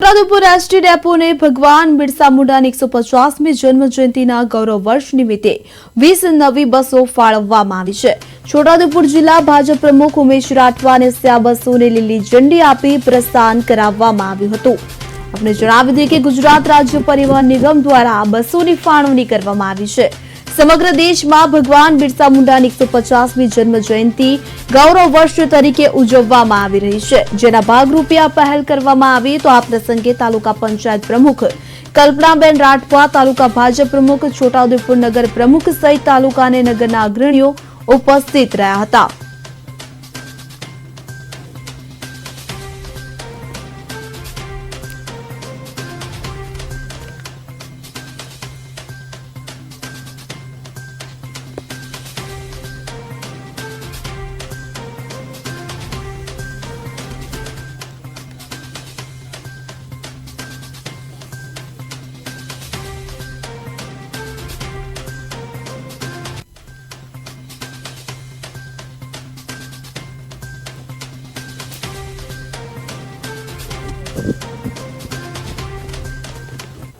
છોટાઉદેપુર રાષ્ટ્રીય ડેપોને ભગવાન બિરસા મુંડાની એકસો પચાસમી જન્મ જયંતિના ગૌરવ વર્ષ નિમિત્તે વીસ નવી બસો ફાળવવામાં આવી છે. છોટાઉદેપુર જિલ્લા ભાજપ પ્રમુખ ઉમેશ રાઠવાને આ બસોને લીલી ઝંડી આપી પ્રસ્થાન કરાવવામાં આવ્યું હતું. આપણે જણાવી દઈએ કે ગુજરાત રાજ્ય પરિવહન નિગમ દ્વારા આ બસોની ફાળવણી કરવામાં આવી છે. સમગ્ર દેશમાં ભગવાન બિરસા મુંડાની એકસો પચાસમી જન્મ જયંતિ ગૌરવ વર્ષ તરીકે ઉજવવામાં આવી રહી છે. જેના ભાગરૂપે આ પહેલ કરવામાં આવી તો આ પ્રસંગે તાલુકા પંચાયત પ્રમુખ કલ્પનાબેન રાઠવા, તાલુકા ભાજપ પ્રમુખ છોટાઉદેપુર નગર પ્રમુખ સહિત તાલુકા અને નગરના અગ્રણીઓ ઉપસ્થિત રહ્યા હતા.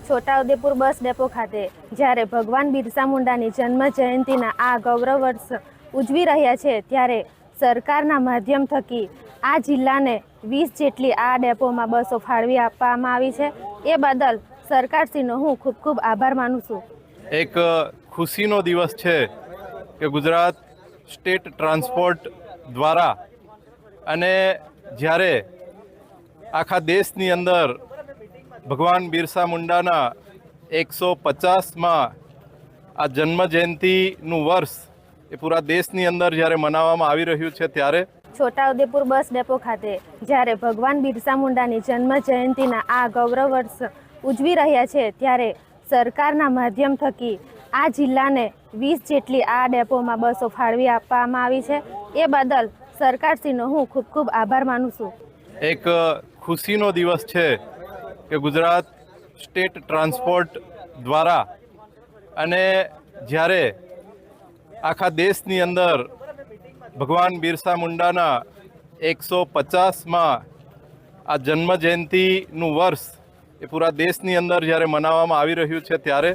છોટાઉદેપુર બસ ડેપો ખાતે જ્યારે ભગવાન બિરસા મુંડાની જન્મ જયંતિના આ ગૌરવ વર્ષ ઉજવી રહ્યા છે, ત્યારે સરકારના માધ્યમ થકી આ જિલ્લાને વીસ જેટલી આ ડેપોમાં બસો ફાળવી આપવામાં આવી છે. એ બદલ સરકારશ્રીનો હું ખૂબ ખૂબ આભાર માનું છું. એક ખુશીનો દિવસ છે કે ગુજરાત સ્ટેટ ટ્રાન્સપોર્ટ દ્વારા અને જ્યારે આખા દેશની અંદર ભગવાન બિરસા મુંડાના એકસો પચાસમાં આ જન્મ જયંતિનું વર્ષ એ પૂરા દેશની અંદર જ્યારે મનાવવામાં આવી રહ્યું છે ત્યારે છોટાઉદેપુર બસ ડેપો ખાતે જ્યારે ભગવાન બિરસા મુંડાની જન્મ જયંતિના આ ગૌરવ વર્ષ ઉજવી રહ્યા છે ત્યારે સરકારના માધ્યમ થકી આ જિલ્લાને વીસ જેટલી આ ડેપોમાં બસો ફાળવી આપવામાં આવી છે. એ બદલ સરકારશ્રીનો હું ખૂબ ખૂબ આભાર માનું છું. એક ખુશીનો દિવસ છે કે ગુજરાત સ્ટેટ ટ્રાન્સપોર્ટ દ્વારા અને જ્યારે આખા દેશની અંદર ભગવાન બિરસા મુંડાના એકસો પચાસમાં આ જન્મ જયંતિનું વર્ષ એ પૂરા દેશની અંદર જ્યારે મનાવવામાં આવી રહ્યું છે ત્યારે